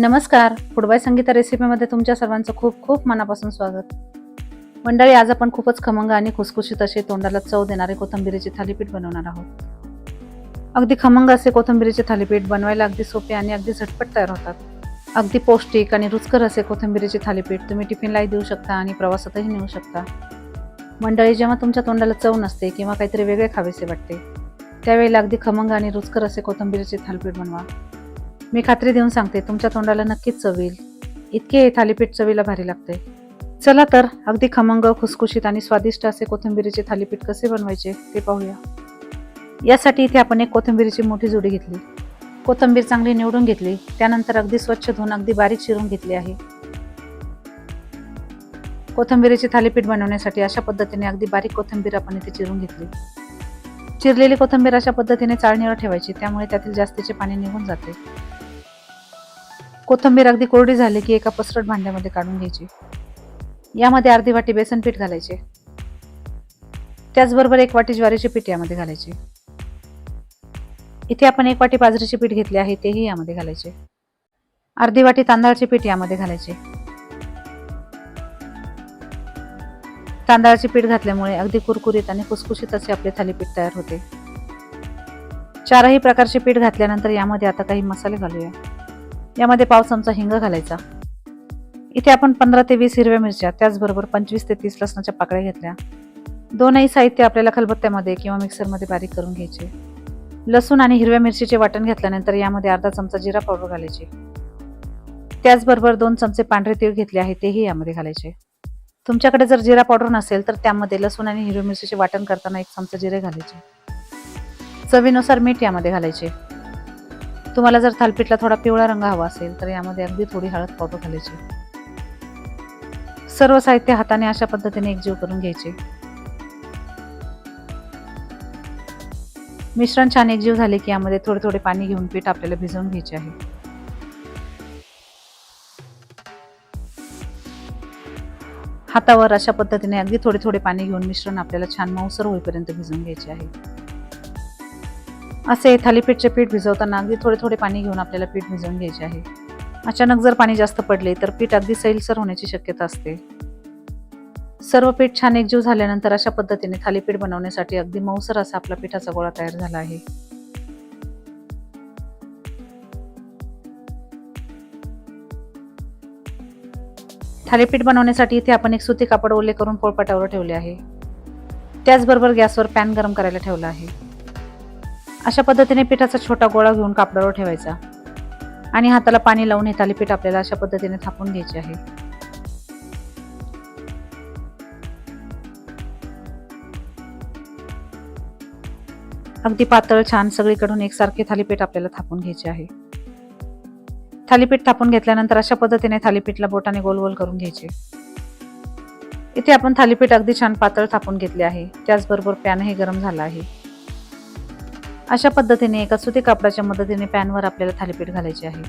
नमस्कार. फुडबाय संगीता रेसिपीमध्ये तुमच्या सर्वांचं खूप खूप मनापासून स्वागत. मंडळी आज आपण खूपच खमंग आणि खुसखुशीत असे तोंडाला चव देणारे कोथिंबिरीचे थालीपीठ बनवणार आहोत. अगदी खमंग असे कोथिंबिरीचे थालीपीठ बनवायला अगदी सोपे आणि अगदी झटपट तयार होतात. अगदी पौष्टिक आणि रुचकर असे कोथिंबिरीचे थालीपीठ तुम्ही टिफिनलाही देऊ शकता आणि प्रवासातही नेऊ शकता. मंडळी जेव्हा तुमच्या तोंडाला चव नसते किंवा काहीतरी वेगळे खावेसे वाटते त्यावेळेला अगदी खमंग आणि रुचकर असे कोथिंबिरीचे थालीपीठ बनवा. मी खात्री देऊन सांगते तुमच्या तोंडाला नक्कीच चव येईल. इतके हे थालीपीठ चवीला भारी लागते. चला तर अगदी खमंग खुसखुशीत आणि स्वादिष्ट असे कोथिंबिरीचे थालीपीठ कसे बनवायचे ते पाहूया. यासाठी इथे आपण एक कोथिंबिरीची मोठी जोडी घेतली. कोथिंबीर चांगली निवडून घेतली त्यानंतर अगदी स्वच्छ धुवून अगदी बारीक चिरून घेतली आहे. कोथिंबिरीचे थालीपीठ बनवण्यासाठी अशा पद्धतीने अगदी बारीक कोथिंबीर आपण इथे चिरून घेतली. चिरलेली कोथिंबीर अशा पद्धतीने चाळणीवर ठेवायची त्यामुळे त्यातील जास्तीचे पाणी निघून जाते. कोथिंबीर अगदी कोरडी झाली की एका पसरट भांड्यामध्ये काढून घ्यायची. यामध्ये अर्धी वाटी बेसन पीठ घालायचे. त्याचबरोबर एक वाटी ज्वारीचे पीठ यामध्ये घालायचे. इथे आपण एक वाटी बाजरीचे पीठ घेतले आहे तेही यामध्ये घालायचे. अर्धी वाटी तांदळाचे पीठ यामध्ये घालायचे. तांदळाचे पीठ घातल्यामुळे अगदी कुरकुरीत आणि कुसकुशीत असे आपले थालीपीठ तयार होते. चारही प्रकारचे पीठ घातल्यानंतर यामध्ये आता काही मसाले घालूया. यामध्ये पाव चमचा हिंग घालायचा. इथे आपण पंधरा ते वीस हिरव्या मिरच्या त्याचबरोबर पंचवीस ते तीस लसणाच्या पाकळ्या घेतल्या. दोनही साहित्य आपल्याला खलबत्त्यामध्ये किंवा मिक्सरमध्ये बारीक करून घ्यायचे. लसूण आणि हिरव्या मिरचीचे वाटण घातल्यानंतर यामध्ये अर्धा चमचा जिरा पावडर घालायची. त्याचबरोबर दोन चमचे पांढरे तीळ घेतले आहे तेही यामध्ये घालायचे. तुमच्याकडे जर जिरा पावडर नसेल तर त्यामध्ये लसूण आणि हिरवी मिरचीचे वाटण करताना एक चमचा जिरे घालायचे. चवीनुसार मीठ यामध्ये घालायचे. तुम्हाला जर थालपीठला थोडा पिवळा रंग हवा असेल तर यामध्ये अगदी थोडी हळद पावडर घालायची. सर्व साहित्य हाताने अशा पद्धतीने एकजीव करून घ्यायचे. मिश्रण छान एकजीव झाले की यामध्ये थोडे थोडे पाणी घेऊन पीठ आपल्याला भिजवून घ्यायचे आहे. हातावर अशा पद्धतीने अगदी थोडे थोडे पाणी घेऊन मिश्रण आपल्याला छान मऊसर होईपर्यंत भिजवून घ्यायचे आहे. असे थालीपीठचे पीठ भिजवताना अगदी थोडे थोडे पाणी घेऊन आपल्याला पीठ भिजवून घ्यायचे आहे. अचानक जर पाणी जास्त पडले तर पीठ अगदी सैलसर होण्याची शक्यता असते. सर्व पीठ छान एकजीव झाल्यानंतर अशा पद्धतीने थालीपीठ बनवण्यासाठी अगदी मऊसर असा आपला पिठाचा गोळा तयार झाला आहे. थालीपीठ बनवण्यासाठी इथे आपण एक सुती कापड ओले करून पोळपाटावर ठेवले आहे. त्याचबरोबर गॅसवर पॅन गरम करायला ठेवला आहे. अशा पद्धतीने पिठाचा छोटा गोळा घेऊन कापडावर ठेवायचा. आणि हाताला पाणी लावून हे थालीपीठ आपल्याला अशा पद्धतीने थापून घ्यायचे आहे. अगदी पातळ छान सगळीकडून एकसारखे थालीपीठ आपल्याला थापून घ्यायचे आहे. थालीपीठ थापून घेतल्यानंतर अशा पद्धतीने थालीपीठला बोटाने गोल गोल करून घ्यायचे. इथे आपण थालीपीठ अगदी छान पातळ थापून घेतले आहे. त्याचबरोबर पॅनही गरम झाला आहे. अशा पद्धतीने एका सुती कापडाच्या मदतीने पॅनवर आपल्याला थालीपीठ घालायचे आहे.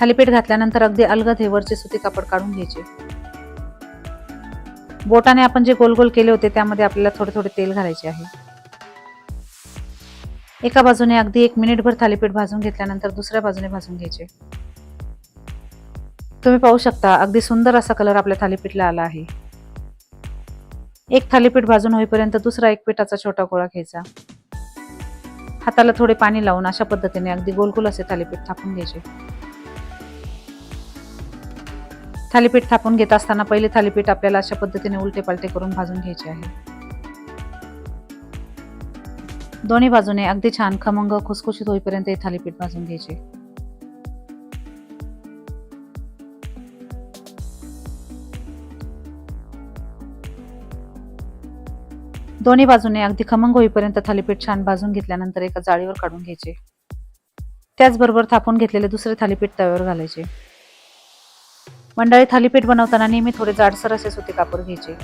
थालीपीठ घातल्यानंतर अगदी अलगद हे वरचे सुती कापड काढून घ्यायचे. बोटाने आपण जे गोल गोल केले होते त्यामध्ये आपल्याला थोडे थोडे तेल घालायचे आहे. एका बाजूने अगदी एक मिनिटभर थालीपीठ भाजून घेतल्यानंतर दुसऱ्या बाजूने भाजून घ्यायचे. तुम्ही पाहू शकता अगदी सुंदर असा कलर आपल्या थालीपीठला आला आहे. एक थालीपीठ भाजून होईपर्यंत दुसरा एक पिठाचा छोटा गोळा घ्यायचा. हाताला थोडे पाणी लावून अशा पद्धतीने अगदी गोलगोल असे थालीपीठ थापून घ्यायचे. थालीपीठ थापून घेत असताना पहिले थालीपीठ आपल्याला अशा पद्धतीने उलटे पालटे करून भाजून घ्यायचे आहे. दोन्ही बाजूने अगदी छान खमंग खुसखुशीत होईपर्यंत हे थालीपीठ भाजून घ्यायचे. दोन्ही बाजूने अगदी खमंग होईपर्यंत थालीपीठ छान भाजून घेतल्यानंतर एका जाळीवर काढून घ्यायचे. त्याचबरोबर थापून घेतलेले दुसरे थालीपीठ तव्यावर घालायचे. मंडळी थालीपीठ बनवताना नेहमी थोडे जाडसर असे सुती कापड घ्यायचे.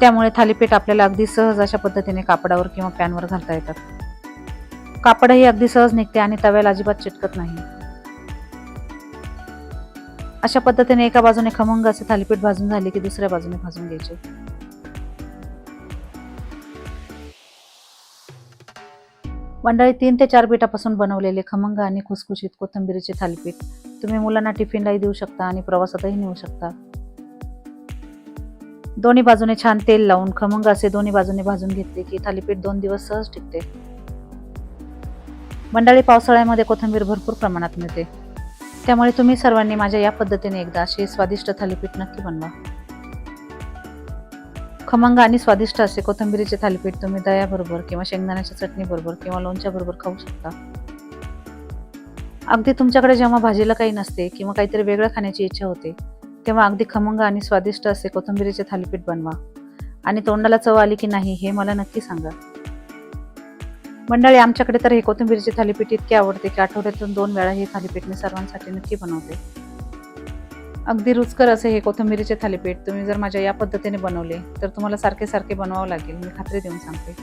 त्यामुळे थालीपीठ आपल्याला अगदी सहज अशा पद्धतीने कापडावर किंवा पॅनवर घालता येतात. कापडही अगदी सहज निघते आणि तव्याला अजिबात चिटकत नाही. अशा पद्धतीने एका बाजूने खमंग असे थालीपीठ भाजून झाले की दुसऱ्या बाजूने भाजून घ्यायचे. मंडळी तीन ते चार पिठापासून बनवलेले खमंग आणि खुसखुशीत कोथिंबिरीचे थालीपीठ. तुम्ही मुलांना टिफिनलाही देऊ शकता आणि प्रवासातही नेऊ शकता. दोन्ही बाजूने छान तेल लावून खमंग असे दोन्ही बाजूने भाजून घेतले की थालीपीठ दोन दिवस सहज टिकते. मंडळी पावसाळ्यामध्ये कोथिंबीर भरपूर प्रमाणात मिळते. त्यामुळे तुम्ही सर्वांनी माझ्या या पद्धतीने एकदा असे स्वादिष्ट थालीपीठ नक्की बनवा. खमंग आणि स्वादिष्ट असे कोथिंबीरीचे थालीपीठ तुम्ही दह्याबरोबर किंवा शेंगदाण्याच्या चटणीबरोबर किंवा लोणच्याबरोबर खाऊ शकता. अगदी तुमच्याकडे जेव्हा भाजीला काही नसते किंवा काहीतरी वेगळं खाण्याची इच्छा होते तेव्हा अगदी खमंग आणि स्वादिष्ट असे कोथिंबीरीचे थालीपीठ बनवा. आणि तोंडाला चव आली की नाही हे मला नक्की सांगा. मंडळी आमच्याकडे तर हे कोथिंबीरीचे थालीपीठ इतके आवडते की आठवड्यातून दोन वेळा हे थालीपीठ मी सर्वांसाठी नक्की बनवते. अगदी रुचकर असे हे कोथिंबिरीचे थालीपीठ तुम्ही जर माझ्या या पद्धतीने बनवले तर तुम्हाला सारखे सारखे बनवावं लागेल. मी खात्री देऊन सांगते.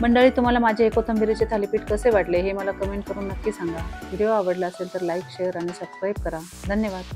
मंडळी तुम्हाला माझे हे कोथिंबीरीचे थालीपीठ कसे वाटले हे मला कमेंट करून नक्की सांगा. व्हिडिओ आवडला असेल तर लाईक शेअर आणि सबस्क्राईब करा. धन्यवाद.